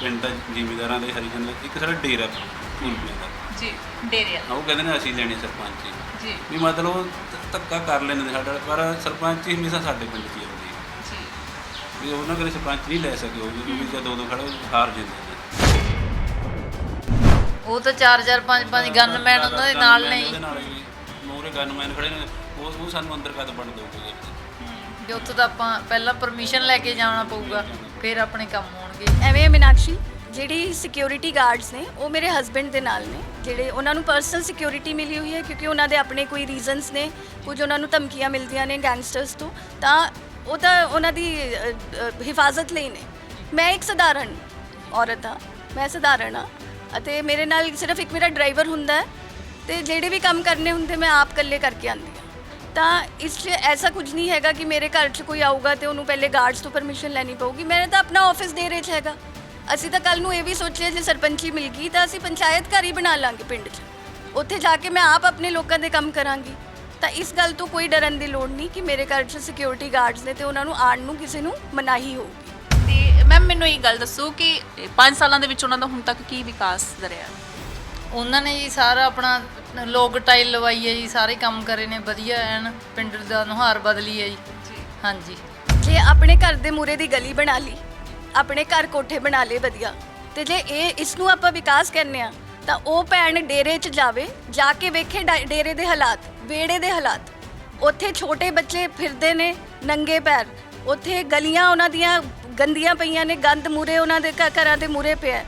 ਪਿੰਡ ਦਾ ਜ਼ਿਮੀਦਾਰਾਂ ਦੇ ਹਰੀਜਨ ਦਾ ਇੱਕ ਸਾਡਾ ਡੇਰਾ ਭੂਲਪੁਰ ਦਾ। ਜੀ ਡੇਰਿਆ ਉਹ ਕਹਿੰਦੇ ਨੇ ਅਸੀਂ ਲੈਣੀ ਸਰਪੰਚੀ ਜੀ। ਵੀ ਮਤਲਬ ਉਹ ਧ- ਧੱਕਾ ਕਰ ਲੈਂਦੇ ਨੇ ਸਾਡਾ ਪਰ ਸਰਪੰਚੀ ਹਮੇਸ਼ਾ ਸਾਡੇ ਪਿੰਡ 'ਚ ਹੀ ਆਉਂਦੀ ਹੈ ਜੀ। ਵੀ ਉਹਨਾਂ ਕਦੇ ਸਰਪੰਚ ਨਹੀਂ ਲੈ ਸਕੇ ਉਹ ਵੀ ਜਦ ਦੋ ਦੋ ਖੜੇ ਹਾਰ ਜਾਂਦੇ ਨੇ। ਉਹ ਤਾਂ 4 4 5 5 ਗਨਮੈਨ ਉਹਨਾਂ ਦੇ ਨਾਲ ਨੇ। ਹੀ ਮੂਹਰੇ ਗਨਮੈਨ ਖੜੇ ਨੇ ਉਹ ਉਹ ਸਾਨੂੰ ਅੰਦਰ ਕਦ ਬਣ ਦੋਗੇ ਵੀ ਉੱਥੋਂ ਤਾਂ ਆਪਾਂ ਪਹਿਲਾਂ ਪਰਮਿਸ਼ਨ ਲੈ ਕੇ ਜਾਣਾ ਪਊਗਾ ਫਿਰ ਆਪਣੇ ਕੰਮ ਹੋਣਗੇ ਐਵੇਂ ਮੀਨਾਕਸ਼ੀ ਜਿਹੜੀ ਸਿਕਿਉਰਿਟੀ ਗਾਰਡਸ ਨੇ ਉਹ ਮੇਰੇ ਹਸਬੰਡ ਦੇ ਨਾਲ ਨੇ ਜਿਹੜੇ ਉਹਨਾਂ ਨੂੰ ਪਰਸਨਲ ਸਿਕਿਉਰਿਟੀ ਮਿਲੀ ਹੋਈ ਹੈ ਕਿਉਂਕਿ ਉਹਨਾਂ ਦੇ ਆਪਣੇ ਕੋਈ ਰੀਜ਼ਨਸ ਨੇ ਕੁਝ ਉਹਨਾਂ ਨੂੰ ਧਮਕੀਆਂ ਮਿਲਦੀਆਂ ਨੇ ਗੈਂਗਸਟਰਸ ਤੋਂ ਤਾਂ ਉਹ ਤਾਂ ਉਹਨਾਂ ਦੀ ਅ, ਅ, ਹਿਫਾਜ਼ਤ ਲਈ ਨੇ। ਮੈਂ ਇੱਕ ਸਧਾਰਨ ਔਰਤ ਹਾਂ ਮੈਂ ਸਧਾਰਨ ਹਾਂ ਅਤੇ ਮੇਰੇ ਨਾਲ ਸਿਰਫ ਇੱਕ ਮੇਰਾ ਡਰਾਈਵਰ ਹੁੰਦਾ ਹੈ ਤੇ ਜਿਹੜੇ ਵੀ ਕੰਮ ਕਰਨੇ ਹੁੰਦੇ ਮੈਂ ਆਪ ਇਕੱਲੇ ਕਰਕੇ ਆਉਂਦੀ ਹਾਂ। ਤਾਂ ਇਸ ਲਈ ਐਸਾ ਕੁਝ ਨਹੀਂ ਹੈਗਾ ਕਿ ਮੇਰੇ ਘਰ 'ਚ ਕੋਈ ਆਊਗਾ ਤੇ ਉਹਨੂੰ ਪਹਿਲੇ ਗਾਰਡਸ ਤੋਂ ਪਰਮਿਸ਼ਨ ਲੈਣੀ ਪਊਗੀ। ਮੇਰੇ ਤਾਂ ਆਪਣਾ ਆਫਿਸ ਦੇ ਰਹੇ 'ਚ ਹੈਗਾ। ਅਸੀਂ ਤਾਂ ਕੱਲ ਨੂੰ ਇਹ ਵੀ ਸੋਚਿਆ ਜੇ ਸਰਪੰਚੀ ਮਿਲ ਗਈ ਤਾਂ ਅਸੀਂ ਪੰਚਾਇਤ ਘਰ ਹੀ ਬਣਾ ਲਾਂਗੇ ਪਿੰਡ 'ਚ। ਉੱਥੇ ਜਾ ਕੇ ਮੈਂ ਆਪ ਆਪਣੇ ਲੋਕਾਂ ਦੇ ਕੰਮ ਕਰਾਂਗੀ। ਤਾਂ ਇਸ ਗੱਲ ਤੋਂ ਕੋਈ ਡਰਨ ਦੀ ਲੋੜ ਨਹੀਂ ਕਿ ਮੇਰੇ ਘਰ 'ਚ ਸਿਕਿਉਰਿਟੀ ਗਾਰਡਸ ਨੇ ਤੇ ਉਹਨਾਂ ਨੂੰ ਆਉਣ ਨੂੰ ਕਿਸੇ ਨੂੰ ਮਨਾਹੀ ਹੋਊਗੀ। ਤੇ ਮੈਮ ਮੈਨੂੰ ਇਹ ਗੱਲ ਦੱਸੋ ਕਿ 5 ਸਾਲਾਂ ਦੇ ਵਿੱਚ ਉਹਨਾਂ ਦਾ ਹੁਣ ਤੱਕ ਕੀ ਵਿਕਾਸ ਰਿਹਾ ਉਹਨਾਂ ਨੇ ਜੀ ਸਾਰਾ ਆਪਣਾ ਲੋਕ ਟਾਈਲ ਲਵਾਈ ਹੈ ਜੀ ਸਾਰੇ ਕੰਮ ਕਰੇ ਨੇ ਵਧੀਆ ਐਨ ਪਿੰਡ ਦਾ ਨੁਹਾਰ ਬਦਲੀ ਹੈ ਜੀ। ਹਾਂਜੀ। ਜੇ ਆਪਣੇ ਘਰ ਦੇ ਮੂਰੇ ਦੀ ਗਲੀ ਬਣਾ ਲਈ ਆਪਣੇ ਘਰ ਕੋਠੇ ਬਣਾ ਲਏ ਵਧੀਆ ਤੇ ਜੇ ਇਹ ਇਸ ਨੂੰ ਆਪਾਂ ਵਿਕਾਸ ਕਹਿੰਦੇ ਆ ਤਾਂ ਉਹ ਭੈਣ ਡੇਰੇ 'ਚ ਜਾਵੇ ਜਾ ਕੇ ਵੇਖੇ ਡਾ- ਡੇਰੇ ਦੇ ਹਾਲਾਤ ਵੇੜੇ ਦੇ ਹਾਲਾਤ। ਉੱਥੇ ਛੋਟੇ ਬੱਚੇ ਫਿਰਦੇ ਨੇ ਨੰਗੇ ਪੈਰ ਉੱਥੇ ਗਲੀਆਂ ਉਹਨਾਂ ਦੀਆਂ ਗੰਦੀਆਂ ਪਈਆਂ ਨੇ ਗੰਦ ਮੂਰੇ ਉਹਨਾਂ ਦੇ ਘ- ਘਰਾਂ ਦੇ ਮੂਰੇ ਪਿਆ। ਹੈ।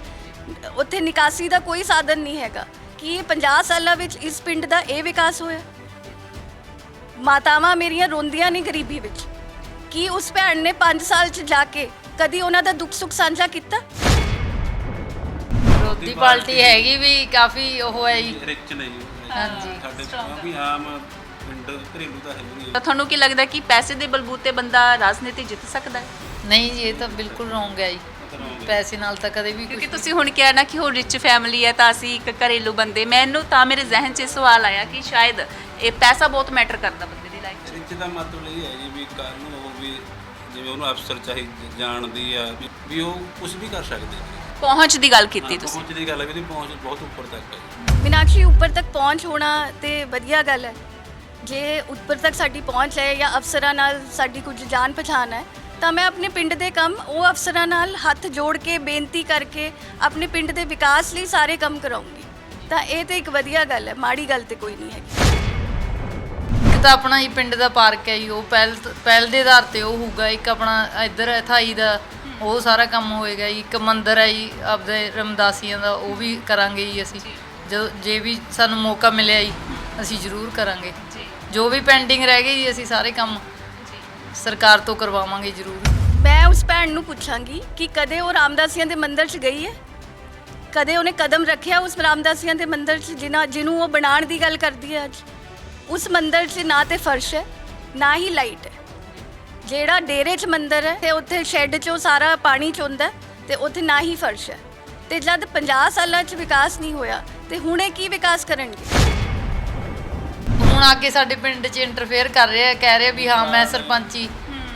ਉੱਥੇ ਨਿਕਾਸੀ ਦਾ ਕੋਈ ਸਾਧਨ ਨਹੀਂ ਹੈਗਾ। ਕੀ ਇਹ 50 ਸਾਲਾਂ ਵਿੱਚ ਇਸ ਪਿੰਡ ਦਾ ਇਹ ਵਿਕਾਸ ਹੋਇਆ? ਮਾਤਾਵਾਂ ਮੇਰੀਆਂ ਰੋਂਦੀਆਂ ਨਹੀਂ ਗਰੀਬੀ ਵਿੱਚ। ਕੀ ਉਸ ਭੈਣ ਨੇ 5 ਸਾਲ ਚ ਜਾ ਕੇ ਕਦੀ ਉਹਨਾਂ ਦਾ ਦੁੱਖ ਸੁੱਖ ਸਾਂਝਾ ਕੀਤਾ? ਵਿਰੋਧੀ ਪਾਰਟੀ ਹੈਗੀ ਵੀ ਕਾਫੀ ਉਹ ਹੈ ਜੀ। ਰਿਚ ਨਹੀਂ ਹਾਂਜੀ। ਸਾਡੇ ਕਾਫੀ ਆਮ ਪਿੰਡ ਘਰੇਲੂ ਤਾਂ ਹੈ ਨਹੀਂ। ਤਾਂ ਤੁਹਾਨੂੰ ਕੀ ਲੱਗਦਾ ਕਿ ਪੈਸੇ ਦੇ ਬਲਬੂਤੇ ਬੰਦਾ ਰਾਜਨੀਤੀ ਜਿੱਤ ਸਕਦਾ ਹੈ? ਨਹੀਂ ਜੀ ਇਹ ਤਾਂ ਬਿਲਕੁਲ ਰੋਂਗ ਹੈ ਜੀ। ਪੈਸੇ ਨਾਲ ਤਾਂ ਕਦੇ ਵੀ ਕਿਉਂਕਿ ਤੁਸੀਂ ਹੁਣ ਕਿਹਾ ਨਾ ਕਿ ਉਹ ਰਿਚ ਫੈਮਿਲੀ ਹੈ ਤਾਂ ਅਸੀਂ ਇੱਕ ਘਰੇਲੂ ਬੰਦੇ। ਮੈਨੂੰ ਤਾਂ ਮੇਰੇ ਜ਼ਿਹਨ 'ਚ ਇਹ ਸਵਾਲ ਆਇਆ ਕਿ ਸ਼ਾਇਦ ਇਹ ਪੈਸਾ ਬਹੁਤ ਮੈਟਰ ਕਰਦਾ ਬੰਦੇ ਦੀ ਲਾਈਫ 'ਚ। ਰਿਚ ਦਾ ਮਤਲਬ ਇਹ ਹੈ ਜੀ ਵੀ ਕੱਲ ਨੂੰ ਉਹ ਵੀ ਜਿਵੇਂ ਉਹਨੂੰ ਅਫਸਰ ਚਾਹੀ ਜਾਣਦੀ ਆ ਵੀ- ਵੀ ਉਹ ਕੁਝ ਵੀ ਕਰ ਸਕਦੇ ਨੇ ਪਹੁੰਚ ਦੀ ਗੱਲ ਕੀਤੀ ਹਾਂ, ਤੁਸੀਂ। ਪਹੁੰਚ ਦੀ ਗੱਲ ਹੈ ਵੀ ਇਹਦੀ ਪਹੁੰਚ ਬਹੁਤ ਉੱਪਰ ਤੱਕ ਹੈ। ਮੀਨਾਕਸ਼ੀ ਉੱਪਰ ਤੱਕ ਪਹੁੰਚ ਹੋਣਾ ਤੇ ਵਧੀਆ ਗੱਲ ਹੈ। ਜੇ ਉੱਪਰ ਤੱਕ ਸਾਡੀ ਪਹੁੰਚ ਹੈ ਜਾਂ ਅਫਸਰਾਂ ਨਾਲ ਸਾਡੀ ਕੁਝ ਜਾਣ ਪਛਾਣ ਹੈ ਤਾਂ ਮੈਂ ਆਪਣੇ ਪਿੰਡ ਦੇ ਕੰਮ ਉਹ ਅਫਸਰਾਂ ਨਾਲ ਹੱਥ ਜੋੜ ਕੇ ਬੇਨਤੀ ਕਰਕੇ ਆਪਣੇ ਪਿੰਡ ਦੇ ਵਿਕਾਸ ਲਈ ਸਾਰੇ ਕੰਮ ਕਰਾਉਂਗੀ। ਤਾਂ ਇਹ ਤੇ ਇੱਕ ਵਧੀਆ ਗੱਲ ਹੈ ਮਾੜੀ ਗੱਲ ਤੇ ਕੋਈ ਨਹੀਂ ਹੈਗੀ। ਇੱਕ ਤਾਂ ਆਪਣਾ ਹੀ ਪਿੰਡ ਦਾ ਪਾਰਕ ਹੈ ਜੀ ਉਹ ਪਹਿਲ ਪਹਿਲ ਦੇ ਆਧਾਰ ਤੇ ਉਹ ਹੋਊਗਾ ਇੱਕ ਆਪਣਾ ਇੱਧਰ ਹੈ ਥਾਈ ਦਾ ਉਹ ਸਾਰਾ ਕੰਮ ਹੋਏਗਾ ਜੀ ਇੱਕ ਮੰਦਿਰ ਹੈ ਜੀ ਆਪਦੇ ਰਮਦਾਸੀਆਂ ਦਾ ਉਹ ਵੀ ਕਰਾਂਗੇ ਜੀ ਅਸੀਂ। ਜਦੋਂ ਜੇ ਵੀ ਸਾਨੂੰ ਮੌਕਾ ਮਿਲਿਆ ਜੀ ਅਸੀਂ ਜ਼ਰੂਰ ਕਰਾਂਗੇ। ਜੀ। ਜੋ ਵੀ ਪੈਂਡਿੰਗ ਰਹਿ ਗਈ ਜੀ ਅਸੀਂ ਸਾਰੇ ਕੰਮ ਸਰਕਾਰ ਤੋਂ ਕਰਵਾਵਾਂਗੇ ਜ਼ਰੂਰ। ਮੈਂ ਉਸ ਭੈਣ ਨੂੰ ਪੁੱਛਾਂਗੀ ਕਿ ਕਦੇ ਉਹ ਰਾਮਦਾਸੀਆਂ ਦੇ ਮੰਦਿਰ 'ਚ ਗਈ ਹੈ? ਕਦੇ ਉਹਨੇ ਕਦਮ ਰੱਖਿਆ ਉਸ ਰਾਮਦਾਸੀਆਂ ਦੇ ਮੰਦਿਰ 'ਚ ਜਿਨ੍ਹਾਂ ਜਿਹਨੂੰ ਉਹ ਬਣਾਉਣ ਦੀ ਗੱਲ ਕਰਦੀ ਹੈ ਅੱਜ? ਉਸ ਮੰਦਿਰ 'ਚ ਨਾ ਤੇ ਫਰਸ਼ ਹੈ, ਨਾ ਹੀ ਲਾਈਟ ਹੈ। ਜਿਹੜਾ ਡੇਰੇ 'ਚ ਮੰਦਿਰ ਹੈ ਤੇ ਉੱਥੇ ਸ਼ੈੱਡ 'ਚੋਂ ਸਾਰਾ ਪਾਣੀ ਚੁੰਦਾ ਤੇ ਉੱਥੇ ਨਾ ਹੀ ਫਰਸ਼ ਹੈ। ਤੇ ਜਦ 50 ਸਾਲਾਂ 'ਚ ਵਿਕਾਸ ਨਹੀਂ ਹੋਇਆ, ਤੇ ਹੁਣੇ ਕੀ ਵਿਕਾਸ ਕਰਨਗੇ? ਹੁਣ ਆ ਸਾਡੇ ਪਿੰਡ 'ਚ ਇੰਟਰਫੇਅਰ ਕਰ ਰਿਹਾ, ਕਹਿ ਰਿਹਾ ਵੀ ਹਾਂ, ਮੈਂ ਸਰਪੰਚੀ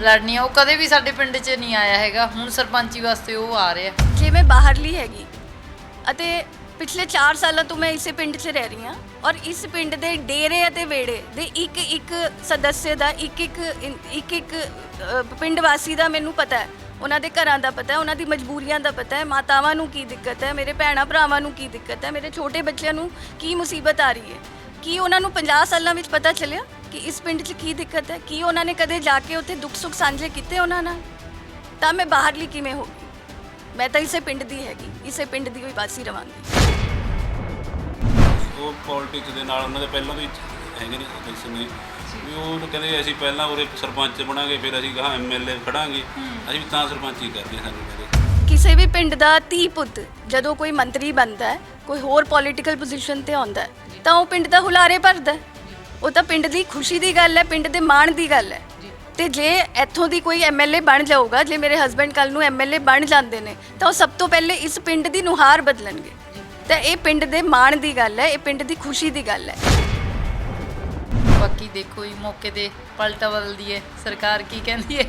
ਲੜਨੀ ਆ। ਉਹ ਕਦੇ ਵੀ ਸਾਡੇ ਪਿੰਡ 'ਚ ਨਹੀਂ ਆਇਆ ਹੈਗਾ। ਹੁਣ ਸਰਪੰਚੀ ਵਾਸਤੇ ਉਹ ਆ ਰਿਹਾ। ਜੇ ਮੈਂ ਬਾਹਰਲੀ ਹੈਗੀ, ਅਤੇ ਪਿਛਲੇ 4 ਸਾਲਾਂ ਤੋਂ ਮੈਂ ਇਸੇ ਪਿੰਡ 'ਚ ਰਹਿ ਰਹੀ ਹਾਂ, ਔਰ ਇਸ ਪਿੰਡ ਦੇ ਡੇਰੇ ਅਤੇ ਵੇੜੇ ਦੇ ਇੱਕ ਇੱਕ ਸਦੱਸਿਆ ਦਾ ਇੱਕ ਇੱਕ ਇੱਕ ਇੱਕ ਪਿੰਡ ਵਾਸੀ ਦਾ ਮੈਨੂੰ ਪਤਾ ਹੈ। ਉਹਨਾਂ ਦੇ ਘਰਾਂ ਦਾ ਪਤਾ ਹੈ, ਉਹਨਾਂ ਦੀ ਮਜਬੂਰੀਆਂ ਦਾ ਪਤਾ ਹੈ। ਮਾਤਾਵਾਂ ਨੂੰ ਕੀ ਦਿੱਕਤ ਹੈ, ਮੇਰੇ ਭੈਣਾਂ ਭਰਾਵਾਂ ਨੂੰ ਕੀ ਦਿੱਕਤ ਹੈ, ਮੇਰੇ ਛੋਟੇ ਬੱਚਿਆਂ ਨੂੰ ਕੀ ਮੁਸੀਬਤ ਆ ਰਹੀ ਹੈ। ਕੀ ਉਹਨਾਂ ਨੂੰ 50 ਸਾਲਾਂ ਵਿੱਚ ਪਤਾ ਚੱਲਿਆ ਕਿ ਇਸ ਪਿੰਡ 'ਚ ਕੀ ਦਿੱਕਤ ਹੈ? ਕੀ ਉਹਨਾਂ ਨੇ ਕਦੇ ਜਾ ਕੇ ਉੱਥੇ ਦੁੱਖ ਸੁੱਖ ਸਾਂਝੇ ਕੀਤੇ ਉਹਨਾਂ ਨਾਲ? ਤਾਂ ਮੈਂ ਬਾਹਰਲੀ ਕਿਵੇਂ ਹੋ ਗਈ ਮੈਂ ਤਾਂ ਇਸੇ ਪਿੰਡ ਦੀ ਹੈਗੀ ਇਸੇ ਪਿੰਡ ਦੀ ਹੋਈ ਵਾਸੀ ਰਵਾਂਗੀ। ਉਹ ਪੋਲਿਟਿਕਸ ਦੇ ਨਾਲ ਉਹਨਾਂ ਦੇ ਪਹਿਲਾਂ ਹੀ ਹੈਗੇ ਨੇ ਇਲੈਕਸ਼ਨ ਨੇ। ਵੀ ਉਹ ਕਹਿੰਦੇ ਅਸੀਂ ਪਹਿਲਾਂ ਉਰੇ ਸਰਪੰਚ ਬਣਾਂਗੇ ਫਿਰ ਅਸੀਂ ਕਹਾਂ ਐਮਐਲਏ ਖੜਾਂਗੇ। ਅਸੀਂ ਵੀ ਤਾਂ ਸਰਪੰਚੀ ਕਰਦੇ ਹਾਂ ਸਾਨੂੰ ਕਹਿੰਦੇ ਕਿਸੇ ਵੀ ਪਿੰਡ ਦਾ ਧੀ ਪੁੱਤ ਜਦੋਂ ਕੋਈ ਮੰਤਰੀ ਬਣਦਾ ਹੈ ਕੋਈ ਹੋਰ ਪੋਲੀਟੀਕਲ ਪੋਜੀਸ਼ਨ ਤੇ ਆਉਂਦਾ ਹੈ ਤਾਂ ਉਹ ਪਿੰਡ ਦਾ ਹੁਲਾਰੇ ਭਰਦਾ ਹੈ। ਉਹ ਤਾਂ ਪਿੰਡ ਦੀ ਖੁਸ਼ੀ ਦੀ ਗੱਲ ਹੈ ਪਿੰਡ ਦੇ ਮਾਣ ਦੀ ਗੱਲ ਹੈ। ਤੇ ਜੇ ਇੱਥੋਂ ਦੀ ਕੋਈ ਐਮਐਲਏ ਬਣ ਜਾਊਗਾ ਜੇ ਮੇਰੇ ਹਸਬੰਡ ਕੱਲ ਨੂੰ ਐਮਐਲਏ ਬਣ ਜਾਂਦੇ ਨੇ ਤਾਂ ਉਹ ਸਭ ਤੋਂ ਪਹਿਲੇ ਇਸ ਪਿੰਡ ਦੀ ਨੁਹਾਰ ਬਦਲਣਗੇ। ਤਾਂ ਇਹ ਪਿੰਡ ਦੇ ਮਾਣ ਦੀ ਗੱਲ ਹੈ ਇਹ ਪਿੰਡ ਦੀ ਖੁਸ਼ੀ ਦੀ ਗੱਲ ਹੈ। ਬਾਕੀ ਦੇਖੋ ਜੀ ਮੌਕੇ ਤੇ ਪਲਟਾ ਬਦਲਦੀ ਹੈ ਸਰਕਾਰ ਕੀ ਕਹਿੰਦੀ ਹੈ?